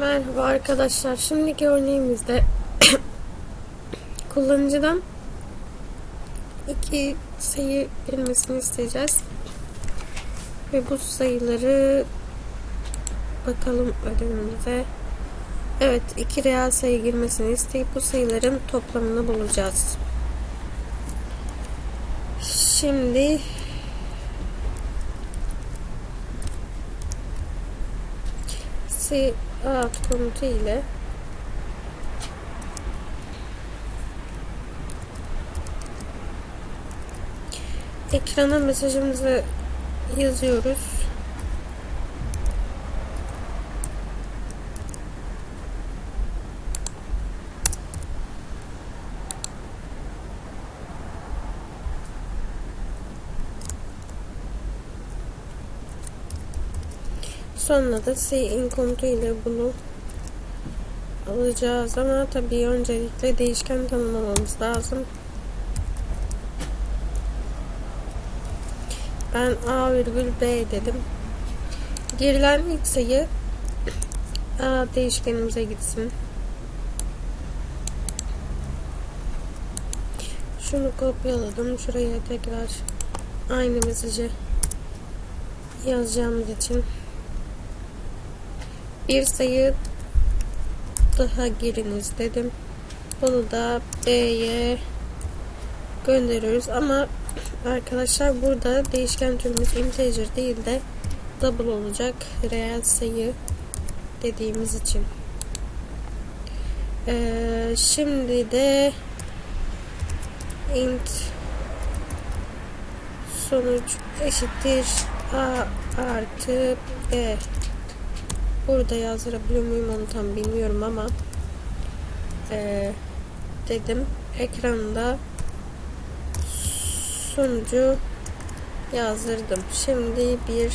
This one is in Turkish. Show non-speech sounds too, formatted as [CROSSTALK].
Merhaba arkadaşlar. Şimdiki örneğimizde [CLEARS THROAT] kullanıcıdan iki sayı girmesini isteyeceğiz. Ve bu sayıları bakalım ödevimize. Evet, iki reel sayı girmesini isteyip bu sayıların toplamını bulacağız. Şimdi C alt komutu ile ekrana mesajımızı yazıyoruz. Sonra da in komutu ile bunu alacağız ama tabii öncelikle değişken tanımlamamız lazım. Ben A virgül B dedim. Girilen ilk sayı A değişkenimize gitsin. Şunu kopyaladım. Şuraya tekrar aynı mesajı yazacağımız için bir sayı daha giriniz dedim. Bunu da B'ye gönderiyoruz ama arkadaşlar burada değişken türümüz integer değil de double olacak reel sayı dediğimiz için. Ee, şimdi de int sonuç eşittir a artı b Burada yazdırabiliyor muyum onu tam bilmiyorum ama e, dedim ekranda sonucu yazdırdım. Şimdi bir